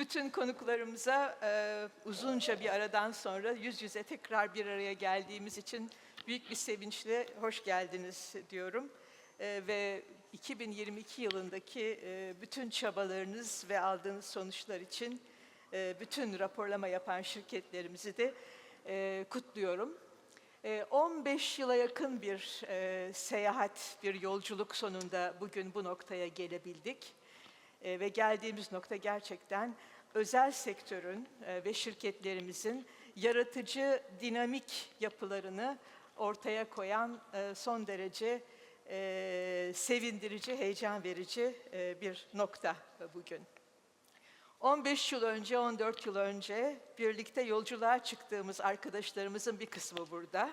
Bütün konuklarımıza e, uzunca bir aradan sonra yüz yüze tekrar bir araya geldiğimiz için büyük bir sevinçle hoş geldiniz diyorum. E, ve 2022 yılındaki e, bütün çabalarınız ve aldığınız sonuçlar için e, bütün raporlama yapan şirketlerimizi de e, kutluyorum. E, 15 yıla yakın bir e, seyahat, bir yolculuk sonunda bugün bu noktaya gelebildik. E, ve geldiğimiz nokta gerçekten özel sektörün e, ve şirketlerimizin yaratıcı, dinamik yapılarını ortaya koyan e, son derece e, sevindirici, heyecan verici e, bir nokta bugün. 15 yıl önce, 14 yıl önce birlikte yolculuğa çıktığımız arkadaşlarımızın bir kısmı burada.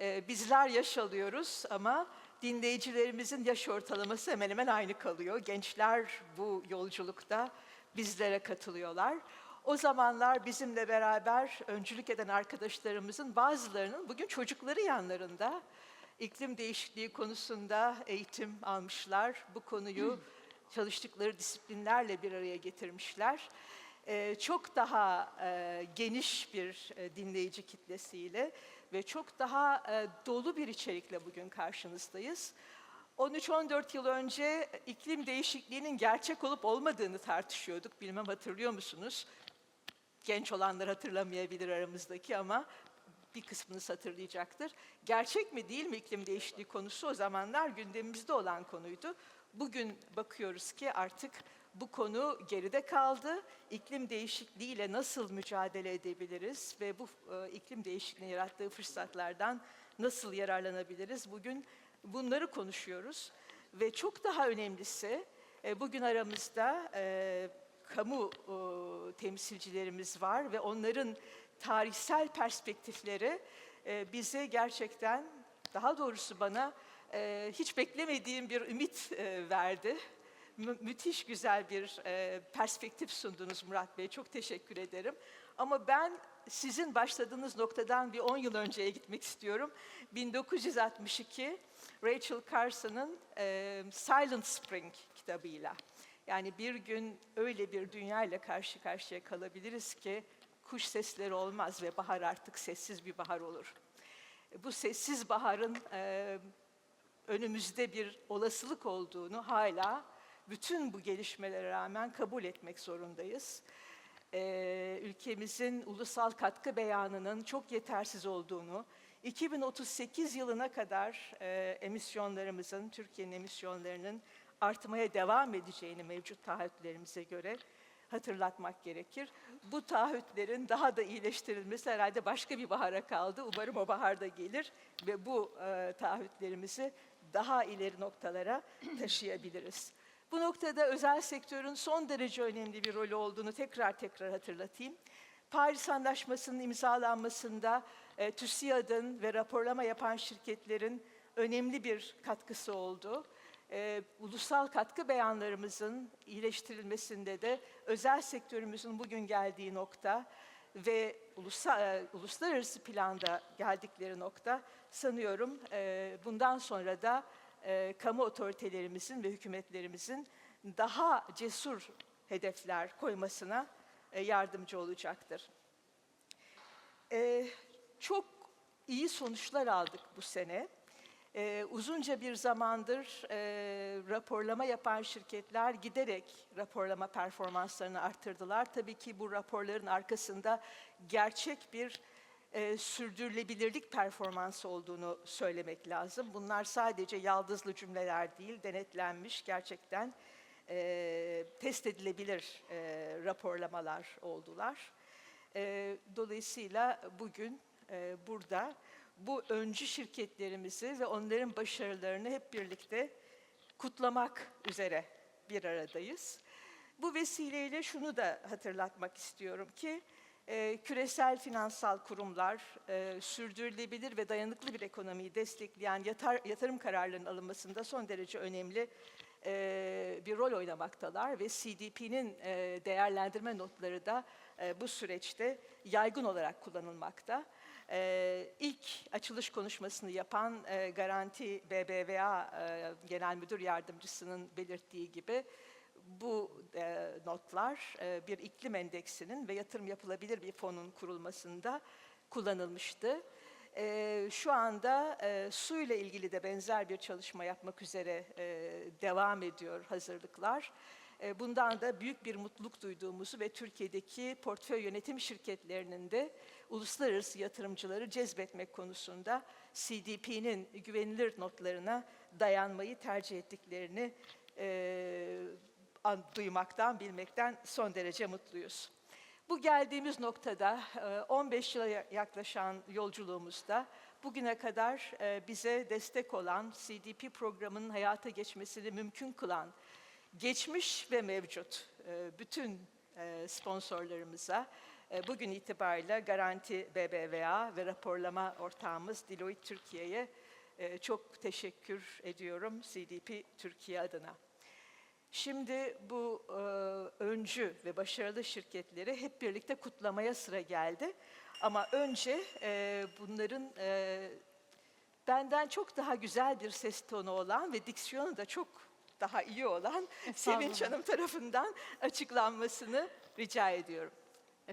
Ee, bizler yaş alıyoruz ama dinleyicilerimizin yaş ortalaması hemen hemen aynı kalıyor. Gençler bu yolculukta bizlere katılıyorlar. O zamanlar bizimle beraber öncülük eden arkadaşlarımızın bazılarının bugün çocukları yanlarında iklim değişikliği konusunda eğitim almışlar. Bu konuyu çalıştıkları disiplinlerle bir araya getirmişler. Ee, çok daha e, geniş bir e, dinleyici kitlesiyle ve çok daha e, dolu bir içerikle bugün karşınızdayız. 13-14 yıl önce iklim değişikliğinin gerçek olup olmadığını tartışıyorduk. Bilmem hatırlıyor musunuz? Genç olanlar hatırlamayabilir aramızdaki ama bir kısmınız hatırlayacaktır. Gerçek mi değil mi iklim değişikliği konusu o zamanlar gündemimizde olan konuydu. Bugün bakıyoruz ki artık bu konu geride kaldı. İklim değişikliğiyle nasıl mücadele edebiliriz ve bu e, iklim değişikliğinin yarattığı fırsatlardan nasıl yararlanabiliriz? Bugün bunları konuşuyoruz ve çok daha önemlisi e, bugün aramızda e, kamu e, temsilcilerimiz var ve onların tarihsel perspektifleri e, bize gerçekten daha doğrusu bana e, hiç beklemediğim bir ümit e, verdi. Mü- müthiş güzel bir e, perspektif sundunuz Murat Bey. Çok teşekkür ederim. Ama ben sizin başladığınız noktadan bir 10 yıl önceye gitmek istiyorum. 1962 Rachel Carson'ın e, Silent Spring kitabıyla. Yani bir gün öyle bir dünya ile karşı karşıya kalabiliriz ki kuş sesleri olmaz ve bahar artık sessiz bir bahar olur. Bu sessiz baharın e, önümüzde bir olasılık olduğunu hala bütün bu gelişmelere rağmen kabul etmek zorundayız. Ee, ülkemizin ulusal katkı beyanının çok yetersiz olduğunu, 2038 yılına kadar e, emisyonlarımızın, Türkiye'nin emisyonlarının artmaya devam edeceğini mevcut taahhütlerimize göre hatırlatmak gerekir. Bu taahhütlerin daha da iyileştirilmesi herhalde başka bir bahara kaldı. Umarım o bahar da gelir ve bu e, taahhütlerimizi daha ileri noktalara taşıyabiliriz. Bu noktada özel sektörün son derece önemli bir rolü olduğunu tekrar tekrar hatırlatayım. Paris Anlaşması'nın imzalanmasında e, TÜSİAD'ın ve raporlama yapan şirketlerin önemli bir katkısı oldu. E, ulusal katkı beyanlarımızın iyileştirilmesinde de özel sektörümüzün bugün geldiği nokta ve ulusa, e, uluslararası planda geldikleri nokta sanıyorum e, bundan sonra da e, kamu otoritelerimizin ve hükümetlerimizin daha cesur hedefler koymasına e, yardımcı olacaktır. E, çok iyi sonuçlar aldık bu sene. Ee, uzunca bir zamandır e, raporlama yapan şirketler giderek raporlama performanslarını arttırdılar. Tabii ki bu raporların arkasında gerçek bir e, sürdürülebilirlik performansı olduğunu söylemek lazım. Bunlar sadece yaldızlı cümleler değil, denetlenmiş gerçekten e, test edilebilir e, raporlamalar oldular. E, dolayısıyla bugün e, burada bu öncü şirketlerimizi ve onların başarılarını hep birlikte kutlamak üzere bir aradayız. Bu vesileyle şunu da hatırlatmak istiyorum ki e, küresel finansal kurumlar e, sürdürülebilir ve dayanıklı bir ekonomiyi destekleyen yatar, yatırım kararlarının alınmasında son derece önemli e, bir rol oynamaktalar ve CDP'nin e, değerlendirme notları da e, bu süreçte yaygın olarak kullanılmakta. E, ilk açılış konuşmasını yapan e, Garanti BBVA e, Genel Müdür Yardımcısının belirttiği gibi bu e, notlar e, bir iklim endeksinin ve yatırım yapılabilir bir fonun kurulmasında kullanılmıştı. E, şu anda e, su ile ilgili de benzer bir çalışma yapmak üzere e, devam ediyor hazırlıklar. E, bundan da büyük bir mutluluk duyduğumuzu ve Türkiye'deki portföy yönetim şirketlerinin de uluslararası yatırımcıları cezbetmek konusunda CDP'nin güvenilir notlarına dayanmayı tercih ettiklerini e, duymaktan, bilmekten son derece mutluyuz. Bu geldiğimiz noktada e, 15 yıla ya- yaklaşan yolculuğumuzda bugüne kadar e, bize destek olan CDP programının hayata geçmesini mümkün kılan geçmiş ve mevcut e, bütün e, sponsorlarımıza e, bugün itibariyle Garanti BBVA ve raporlama ortağımız Deloitte Türkiye'ye e, çok teşekkür ediyorum CDP Türkiye adına. Şimdi bu e, öncü ve başarılı şirketleri hep birlikte kutlamaya sıra geldi. Ama önce e, bunların e, benden çok daha güzel bir ses tonu olan ve diksiyonu da çok daha iyi olan Sevinç. Hanım tarafından açıklanmasını rica ediyorum.